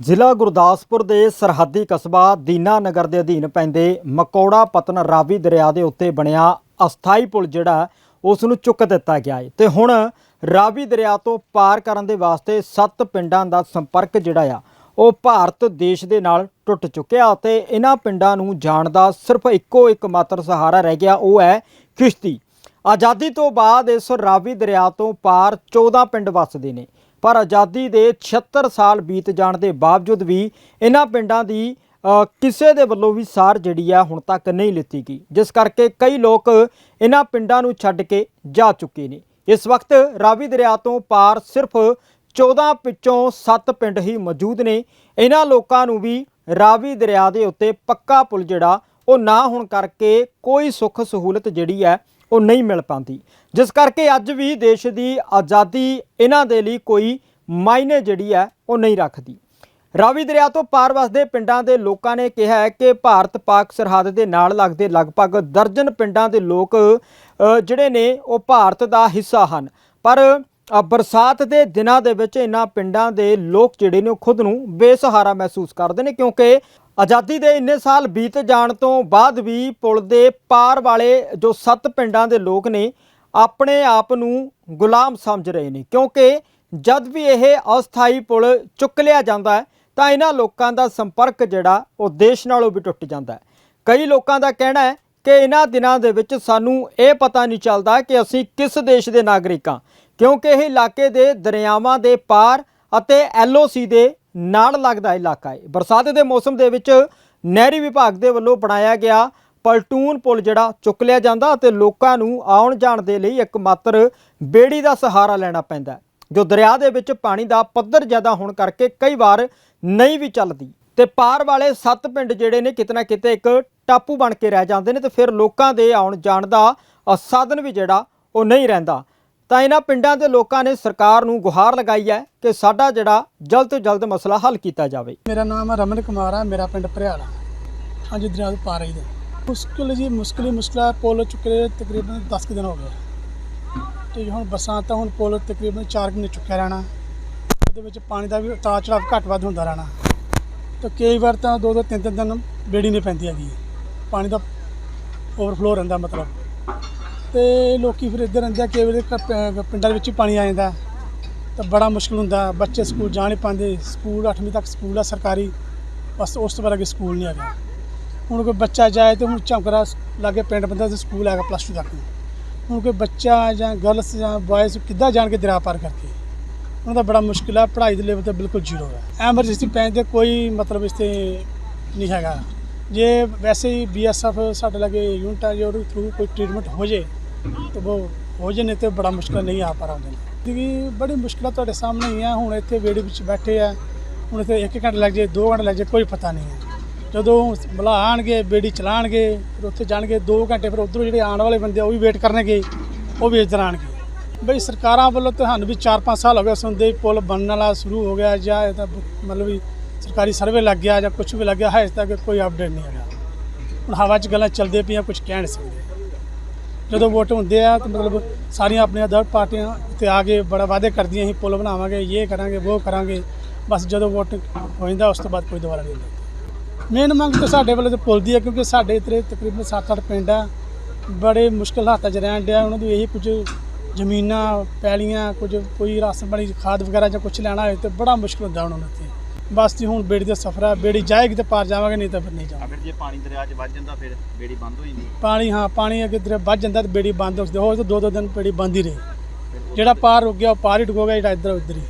ਜ਼ਿਲ੍ਹਾ ਗੁਰਦਾਸਪੁਰ ਦੇ ਸਰਹੱਦੀ ਕਸਬਾ ਦੀਨਾਨਗਰ ਦੇ ਅਧੀਨ ਪੈਂਦੇ ਮਕੌੜਾ ਪਤਨ ਰਾਵੀ ਦਰਿਆ ਦੇ ਉੱਤੇ ਬਣਿਆ ਅਸਥਾਈ ਪੁਲ ਜਿਹੜਾ ਉਸ ਨੂੰ ਚੁੱਕ ਦਿੱਤਾ ਗਿਆ ਹੈ। ਤੇ ਹੁਣ ਰਾਵੀ ਦਰਿਆ ਤੋਂ ਪਾਰ ਕਰਨ ਦੇ ਵਾਸਤੇ ਸੱਤ ਪਿੰਡਾਂ ਦਾ ਸੰਪਰਕ ਜਿਹੜਾ ਆ, ਉਹ ਭਾਰਤ ਦੇਸ਼ ਦੇ ਨਾਲ ਟੁੱਟ ਚੁੱਕਿਆ ਅਤੇ ਇਹਨਾਂ ਪਿੰਡਾਂ ਨੂੰ ਜਾਣ ਦਾ ਸਿਰਫ ਇੱਕੋ ਇੱਕ ਮਾਤਰ ਸਹਾਰਾ ਰਹਿ ਗਿਆ, ਉਹ ਹੈ ਕਿਸ਼ਤੀ। ਆਜ਼ਾਦੀ ਤੋਂ ਬਾਅਦ ਇਸ ਰਾਵੀ ਦਰਿਆ ਤੋਂ ਪਾਰ 14 ਪਿੰਡ ਵੱਸਦੇ ਨੇ। ਪਰ ਆਜ਼ਾਦੀ ਦੇ 76 ਸਾਲ ਬੀਤ ਜਾਣ ਦੇ ਬਾਵਜੂਦ ਵੀ ਇਹਨਾਂ ਪਿੰਡਾਂ ਦੀ ਕਿਸੇ ਦੇ ਵੱਲੋਂ ਵੀ ਸਾਰ ਜਿਹੜੀ ਆ ਹੁਣ ਤੱਕ ਨਹੀਂ ਲਿੱਤੀ ਗਈ। ਜਿਸ ਕਰਕੇ ਕਈ ਲੋਕ ਇਹਨਾਂ ਪਿੰਡਾਂ ਨੂੰ ਛੱਡ ਕੇ ਜਾ ਚੁੱਕੇ ਨੇ। ਇਸ ਵਕਤ ਰਾਵੀ ਦਰਿਆ ਤੋਂ ਪਾਰ ਸਿਰਫ 14 ਵਿੱਚੋਂ 7 ਪਿੰਡ ਹੀ ਮੌਜੂਦ ਨੇ। ਇਹਨਾਂ ਲੋਕਾਂ ਨੂੰ ਵੀ ਰਾਵੀ ਦਰਿਆ ਦੇ ਉੱਤੇ ਪੱਕਾ ਪੁਲ ਜਿਹੜਾ, ਉਹ ਨਾ ਹੋਣ ਕਰਕੇ ਕੋਈ ਸੁੱਖ ਸਹੂਲਤ ਜਿਹੜੀ ਹੈ ਉਹ ਨਹੀਂ ਮਿਲ ਪਾਉਂਦੀ। ਜਿਸ ਕਰਕੇ ਅੱਜ ਵੀ ਦੇਸ਼ ਦੀ ਆਜ਼ਾਦੀ ਇਹਨਾਂ ਦੇ ਲਈ ਕੋਈ ਮਾਇਨੇ ਜਿਹੜੀ ਹੈ, ਉਹ ਨਹੀਂ ਰੱਖਦੀ। ਰਾਵੀ ਦਰਿਆ ਤੋਂ ਪਾਰ ਵਸਦੇ ਪਿੰਡਾਂ ਦੇ ਲੋਕਾਂ ਨੇ ਕਿਹਾ ਹੈ ਕਿ ਭਾਰਤ ਪਾਕ ਸਰਹੱਦ ਦੇ ਨਾਲ ਲੱਗਦੇ ਲਗਭਗ ਦਰਜਨ ਪਿੰਡਾਂ ਦੇ ਲੋਕ ਜਿਹੜੇ ਨੇ, ਉਹ ਭਾਰਤ ਦਾ ਹਿੱਸਾ ਹਨ। ਪਰ ਅ, ਬਰਸਾਤ ਦੇ ਦਿਨਾਂ ਦੇ ਵਿੱਚ ਇਹਨਾਂ ਪਿੰਡਾਂ ਦੇ ਲੋਕ ਜਿਹੜੇ ਨੇ ਉਹ ਖੁਦ ਨੂੰ ਬੇਸਹਾਰਾ ਮਹਿਸੂਸ ਕਰਦੇ ਨੇ ਕਿਉਂਕਿ ਆਜ਼ਾਦੀ ਦੇ ਇੰਨੇ ਸਾਲ ਬੀਤ ਜਾਣ ਤੋਂ ਬਾਅਦ ਵੀ ਪੁਲ ਦੇ ਪਾਰ ਵਾਲੇ ਜੋ ਸੱਤ ਪਿੰਡਾਂ ਦੇ ਲੋਕ ਨੇ ਆਪਣੇ ਆਪ ਨੂੰ ਗੁਲਾਮ ਸਮਝ ਰਹੇ ਨੇ। ਕਿਉਂਕਿ ਜਦ ਵੀ ਇਹ ਅਸਥਾਈ ਪੁਲ ਚੁੱਕ ਲਿਆ ਜਾਂਦਾ ਹੈ ਤਾਂ ਇਹਨਾਂ ਲੋਕਾਂ ਦਾ ਸੰਪਰਕ ਜਿਹੜਾ ਉਹ ਦੇਸ਼ ਨਾਲੋਂ ਵੀ ਟੁੱਟ ਜਾਂਦਾ ਹੈ। ਕਈ ਲੋਕਾਂ ਦਾ ਕਹਿਣਾ ਹੈ ਕਿ ਇਹਨਾਂ ਦਿਨਾਂ ਦੇ ਵਿੱਚ ਸਾਨੂੰ ਇਹ ਪਤਾ ਨਹੀਂ ਚੱਲਦਾ ਕਿ ਅਸੀਂ ਕਿਸ ਦੇਸ਼ ਦੇ ਨਾਗਰਿਕ ਹਾਂ। ਕਿਉਂਕਿ ਇਹ ਇਲਾਕੇ ਦੇ ਦਰਿਆਵਾਂ ਦੇ ਪਾਰ ਅਤੇ ਐਲਓਸੀ ਦੇ ਨਾਲ ਲੱਗਦਾ ਇਲਾਕਾ ਹੈ। ਬਰਸਾਤ ਦੇ ਮੌਸਮ ਦੇ ਵਿੱਚ ਨਹਿਰੀ ਵਿਭਾਗ ਦੇ ਵੱਲੋਂ ਬਣਾਇਆ ਗਿਆ ਪਲਟੂਨ ਪੁਲ ਜਿਹੜਾ ਚੁੱਕ ਲਿਆ ਜਾਂਦਾ ਅਤੇ ਲੋਕਾਂ ਨੂੰ ਆਉਣ ਜਾਣ ਦੇ ਲਈ ਇੱਕ ਮਾਤਰ ਬੇੜੀ ਦਾ ਸਹਾਰਾ ਲੈਣਾ ਪੈਂਦਾ ਜੋ ਦਰਿਆ ਦੇ ਵਿੱਚ ਪਾਣੀ ਦਾ ਪੱਧਰ ਜ਼ਿਆਦਾ ਹੋਣ ਕਰਕੇ ਕਈ ਵਾਰ ਨਹੀਂ ਵੀ ਚੱਲਦੀ। ਤੇ ਪਾਰ ਵਾਲੇ ਸੱਤ ਪਿੰਡ ਜਿਹੜੇ ਨੇ ਕਿਤੇ ਨਾ ਕਿਤੇ ਇੱਕ ਟਾਪੂ ਬਣ ਕੇ ਰਹਿ ਜਾਂਦੇ ਨੇ ਤੇ ਫਿਰ ਲੋਕਾਂ ਦੇ ਆਉਣ ਜਾਣ ਦਾ ਅ, ਸਾਧਨ ਵੀ ਜਿਹੜਾ ਉਹ ਨਹੀਂ ਰਹਿੰਦਾ। ਤਾਂ ਇਹਨਾਂ ਪਿੰਡਾਂ ਦੇ ਲੋਕਾਂ ਨੇ ਸਰਕਾਰ ਨੂੰ ਗੁਹਾਰ ਲਗਾਈ ਹੈ ਕਿ ਸਾਡਾ ਜਿਹੜਾ ਜਲਦ ਤੋਂ ਜਲਦ ਮਸਲਾ ਹੱਲ ਕੀਤਾ ਜਾਵੇ। ਮੇਰਾ ਨਾਮ ਰਮਨ ਕੁਮਾਰ ਹੈ, ਮੇਰਾ ਪਿੰਡ ਭਰਿਆਲਾ। ਹਾਂਜੀ ਦਰਿਆ ਤੋਂ ਪਾਰ ਹੀ ਮੁਸ਼ਕਿਲ ਜੀ, ਮੁਸ਼ਕਿਲ ਹੀ ਮੁਸ਼ਕਿਲ ਪੁਲ ਚੁੱਕੇ ਤਕਰੀਬਨ 10 ਕੁ ਦਿਨ ਹੋ ਗਏ। ਤੇ ਹੁਣ ਬਰਸਾਤ ਤਾਂ ਹੁਣ ਪੁਲ ਤਕਰੀਬਨ 4 ਦਿਨ ਚੁੱਕਿਆ ਰਹਿਣਾ। ਉਹਦੇ ਵਿੱਚ ਪਾਣੀ ਦਾ ਵੀ ਉਤਾਰ ਚੜਾਵ ਘੱਟ ਵੱਧ ਹੁੰਦਾ ਰਹਿਣਾ। ਤੇ ਕਈ ਵਾਰ ਤਾਂ ਦੋ ਦੋ ਤਿੰਨ ਤਿੰਨ ਦਿਨ ਬੇੜੀ ਨਹੀਂ ਪੈਂਦੀ ਹੈਗੀ। ਪਾਣੀ ਦਾ ਓਵਰਫਲੋ ਰਹਿੰਦਾ ਮਤਲਬ। ਤੇ ਲੋਕੀ ਫਿਰ ਇੱਧਰ ਰਹਿੰਦੇ ਆ, ਕਈ ਵਾਰੀ ਕ- ਪਿੰਡਾਂ ਦੇ ਵਿੱਚ ਹੀ ਪਾਣੀ ਆ ਜਾਂਦਾ। ਤਾਂ ਬੜਾ ਮੁਸ਼ਕਲ ਹੁੰਦਾ, ਬੱਚੇ ਸਕੂਲ ਜਾ ਨਹੀਂ ਪਾਉਂਦੇ। ਸਕੂਲ 8ਵੀਂ ਤੱਕ ਸਕੂਲ ਆ ਸਰਕਾਰੀ, ਬਸ ਉਸ ਤੋਂ ਬਾਅਦ ਅੱਗੇ ਸਕੂਲ ਨਹੀਂ ਹੈਗਾ। ਹੁਣ ਕੋਈ ਬੱਚਾ ਜਾਏ ਤੇ ਹੁਣ ਝੰਕਰਾ ਲਾਗੇ ਪਿੰਡ ਬੰਦਾ ਤੇ ਸਕੂਲ ਹੈਗਾ ਪਲੱਸ 2 ਤੱਕ। ਹੁਣ ਕੋਈ ਬੱਚਾ ਜਾਂ ਗਰਲਸ ਜਾਂ ਬॉयਜ਼ ਕਿੱਦਾਂ ਜਾਣ ਕੇ ਦਰਿਆ ਪਾਰ ਕਰਕੇ? ਉਹਨਾਂ ਦਾ ਬੜਾ ਮੁਸ਼ਕਿਲ ਆ, ਪੜ੍ਹਾਈ ਦੇ ਲੈਵਲ ਤੇ ਬਿਲਕੁਲ ਜ਼ੀਰੋ ਹੈ ਐਮਰਜੈਂਸੀ ਪੈਣ 'ਤੇ ਕੋਈ ਮਤਲਬ ਇਸ ਤੇ ਨਹੀਂ ਹੈਗਾ। ਜੇ ਵੈਸੇ ਹੀ ਬੀਐਸਐਫ ਸਾਡੇ ਲਾਗੇ ਯੂਨਿਟ ਆ, ਜੇ ਉਹਦੇ ਥਰੂ ਕੋਈ ਟ੍ਰੀਟਮੈਂਟ ਹੋ ਜੇ ਤਾਂ ਉਹ ਹੋ ਜੇ ਨਹੀਂ ਤੇ ਬੜਾ ਮੁਸ਼ਕਲ ਨਹੀਂ ਆ ਪਾ ਰਹਾ ਬੜੀ ਮੁਸ਼ਕਿਲਾਂ ਤੁਹਾਡੇ ਸਾਹਮਣੇ ਹੀ ਆ, ਹੁਣ ਇੱਥੇ ਵੇੜੇ ਵਿੱਚ ਬੈਠੇ ਆ, ਹੁਣ ਇੱਥੇ 1 ਘੰਟਾ ਲੱਗ ਜੇ 2 ਘੰਟੇ ਲੱਗ ਜੇ ਕੋਈ ਪਤਾ ਨਹੀਂ ਹੈ ਜਦੋਂ ਬਲਾ ਆਣਗੇ ਬੇੜੀ ਚਲਾਣਗੇ, ਫਿਰ ਉੱਥੇ ਜਾਣਗੇ 2 ਘੰਟੇ ਫਿਰ ਉਧਰੋਂ ਜਿਹੜੇ ਆਉਣ ਵਾਲੇ ਬੰਦੇ ਆ, ਉਹ ਵੀ ਵੇਟ ਕਰਨਗੇ, ਉਹ ਵੀ ਇੱਧਰ ਆਣਗੇ ਬਈ ਸਰਕਾਰਾਂ ਵੱਲੋਂ ਤੁਹਾਨੂੰ ਵੀ 4-5 ਸਾਲ ਹੋ ਗਏ ਸੁਣਦੇ ਪੁਲ ਬਣਨ ਵਾਲਾ ਸ਼ੁਰੂ ਹੋ ਗਿਆ, ਜਾਂ ਇਹਦਾ ਮਤਲਬ ਵੀ ਸਰਕਾਰੀ ਸਰਵੇ ਲੱਗ ਗਿਆ, ਜਾਂ ਕੁਝ ਵੀ ਲੱਗ ਗਿਆ ਹੈ ਇਸ ਤੱਕ ਕੋਈ ਅਪਡੇਟ ਨਹੀਂ ਹੈਗਾ। ਹੁਣ ਹਵਾ 'ਚ ਗੱਲਾਂ ਚੱਲਦੇ ਪਈਆਂ ਕੁਝ ਕਹਿ ਨਹੀਂ ਸਕਦੇ। ਜਦੋਂ ਵੋਟ ਹੁੰਦੇ ਆ ਤਾਂ ਮਤਲਬ ਸਾਰੀਆਂ ਆਪਣੀਆਂ ਦਰ ਪਾਰਟੀਆਂ ਤੇ ਆ ਕੇ ਬੜਾ ਵਾਅਦੇ ਕਰਦੀਆਂ ਅਸੀਂ ਪੁਲ ਬਣਾਵਾਂਗੇ, ਇਹ ਕਰਾਂਗੇ, ਉਹ ਕਰਾਂਗੇ। ਬਸ ਜਦੋਂ ਵੋਟ ਹੋ ਜਾਂਦਾ ਉਸ ਤੋਂ ਬਾਅਦ ਕੋਈ ਦੁਬਾਰਾ ਨਹੀਂ ਹੁੰਦਾ। ਮੇਨ ਮੰਗ ਤਾਂ ਸਾਡੇ ਵੱਲੋਂ ਤਾਂ ਪੁਲ ਦੀ ਹੈ ਕਿਉਂਕਿ ਸਾਡੇ ਇੱਥੇ ਤਕਰੀਬਨ 7-8 ਪਿੰਡ ਆ। ਬੜੇ ਮੁਸ਼ਕਲ ਹਾਲਾਤਾਂ 'ਚ ਰਹਿਣ ਡਿਆ, ਉਹਨਾਂ ਨੂੰ ਇਹੀ ਕੁਝ ਜ਼ਮੀਨਾਂ, ਪੈਲੀਆਂ, ਕੁਝ ਕੋਈ ਰਾਸ਼ਨ ਬਣੀ ਖਾਦ ਵਗੈਰਾ ਜਾਂ ਕੁਝ ਲੈਣਾ ਹੋਵੇ ਤੇ ਬੜਾ ਮੁਸ਼ਕਲ ਹੁੰਦਾ ਉਹਨਾਂ ਨੂੰ ਇੱਥੇ ਬਸ ਜੀ ਹੁਣ ਬੇੜੀ ਦਾ ਸਫ਼ਰ ਆ ਬੇੜੀ ਜਾਏਗੀ ਤੇ ਪਾਰ ਜਾਵਾਂਗੇ ਨਹੀਂ ਤਾਂ ਫਿਰ ਨਹੀਂ ਜਾਵਾਂਗੇ। ਅਗਰ ਜੇ ਪਾਣੀ ਦਰਿਆ 'ਚ ਵੱਜ ਜਾਂਦਾ ਫਿਰ ਬੇੜੀ ਬੰਦ ਹੋ ਜਾਂਦੀ ਪਾਣੀ ਹਾਂ ਪਾਣੀ ਅੱਗੇ ਦਰ ਵੱਜ ਜਾਂਦਾ ਤੇ ਬੇੜੀ ਬੰਦ ਹੋ ਜਾਂਦੀ ਹੋਰ ਤਾਂ ਦੋ ਦੋ ਦਿਨ ਬੇੜੀ ਬੰਦ ਹੀ ਰਹੀ। ਜਿਹੜਾ ਪਾਰ ਰੁਕ ਗਿਆ ਉਹ ਪਾਰ ਹੀ ਡੁੱਬੋਗਾ ਜਿਹੜਾ ਇੱਧਰ ਉੱਧਰ ਹੀ।